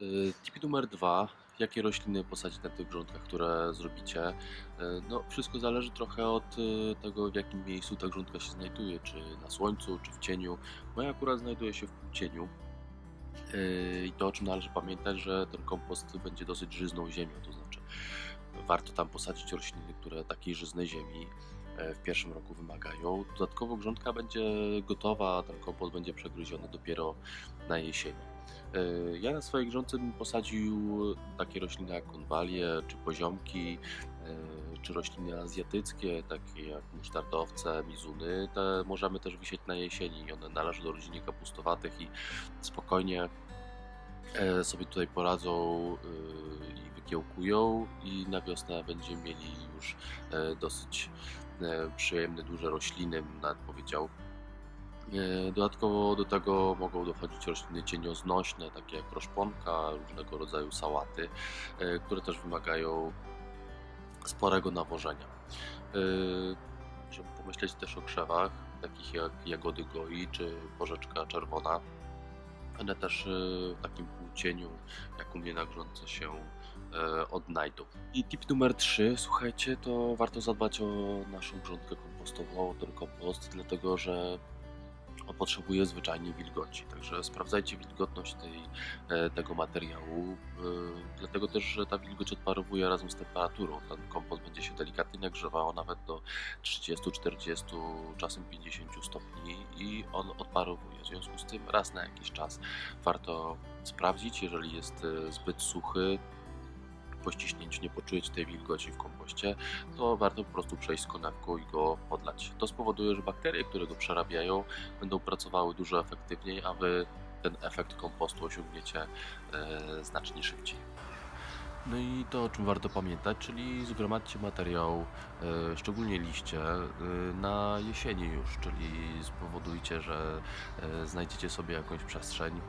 Y, Tip numer dwa. Jakie rośliny posadzić na tych grządkach, które zrobicie? Y, No, wszystko zależy trochę od y, tego, w jakim miejscu ta grządka się znajduje, czy na słońcu, czy w cieniu. Moja akurat znajduje się w półcieniu. Y, I to, o czym należy pamiętać, że ten kompost będzie dosyć żyzną ziemią, to znaczy warto tam posadzić rośliny, które takiej żyznej ziemi e, w pierwszym roku wymagają. Dodatkowo grządka będzie gotowa, ten kompost będzie przegryziony dopiero na jesieni. E, Ja na swojej grządce bym posadził takie rośliny jak konwalie, czy poziomki, e, czy rośliny azjatyckie, takie jak musztardowce, mizuny. Te możemy też wisieć na jesieni. One należą do rodziny kapustowatych i spokojnie e, sobie tutaj poradzą i wykiełkują i na wiosnę będziemy mieli już dosyć przyjemne, duże rośliny, nawet powiedział. E, Dodatkowo do tego mogą dochodzić rośliny cienioznośne, takie jak roszponka, różnego rodzaju sałaty, e, które też wymagają sporego nawożenia. E, Możemy pomyśleć też o krzewach, takich jak jagody goi czy porzeczka czerwona. One też e, w takim półcieniu, jak u mnie na grządce się e, odnajdą. I tip numer 3, słuchajcie, to warto zadbać o naszą grządkę kompostową, ten kompost, dlatego że potrzebuje zwyczajnie wilgoci. Także sprawdzajcie wilgotność tej, e, tego materiału, e, dlatego też, że ta wilgoć odparowuje razem z temperaturą. Ten kompost będzie się delikatnie nagrzewał nawet do 30, 40, czasem 50 stopni i on odparowuje. W związku z tym raz na jakiś czas warto sprawdzić, jeżeli jest e, zbyt suchy, po ściśnięciu nie poczujecie tej wilgoci w kompoście, to warto po prostu przejść z konewką i go podlać. To spowoduje, że bakterie, które go przerabiają, będą pracowały dużo efektywniej, a wy ten efekt kompostu osiągniecie e, znacznie szybciej. No i to, o czym warto pamiętać, czyli zgromadźcie materiał, e, szczególnie liście, e, na jesieni już, czyli spowodujcie, że e, znajdziecie sobie jakąś przestrzeń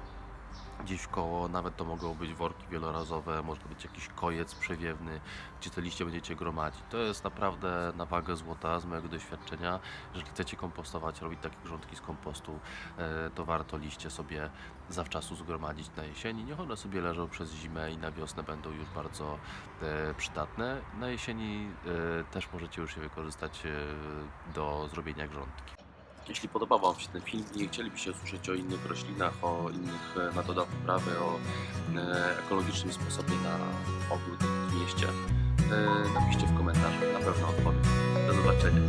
gdzieś koło, nawet to mogą być worki wielorazowe, może być jakiś kojec przewiewny, gdzie te liście będziecie gromadzić. To jest naprawdę na wagę złota z mojego doświadczenia. Jeżeli chcecie kompostować, robić takie grządki z kompostu, e, to warto liście sobie zawczasu zgromadzić na jesieni. Niech one sobie leżą przez zimę i na wiosnę będą już bardzo e, przydatne. Na jesieni e, też możecie już je wykorzystać do zrobienia grządki. Jeśli podobał Wam się ten film i chcielibyście usłyszeć o innych roślinach, o innych e, metodach uprawy, o e, ekologicznym sposobie na ogród w mieście, e, napiszcie w komentarzach, na pewno odpowiem. Do zobaczenia.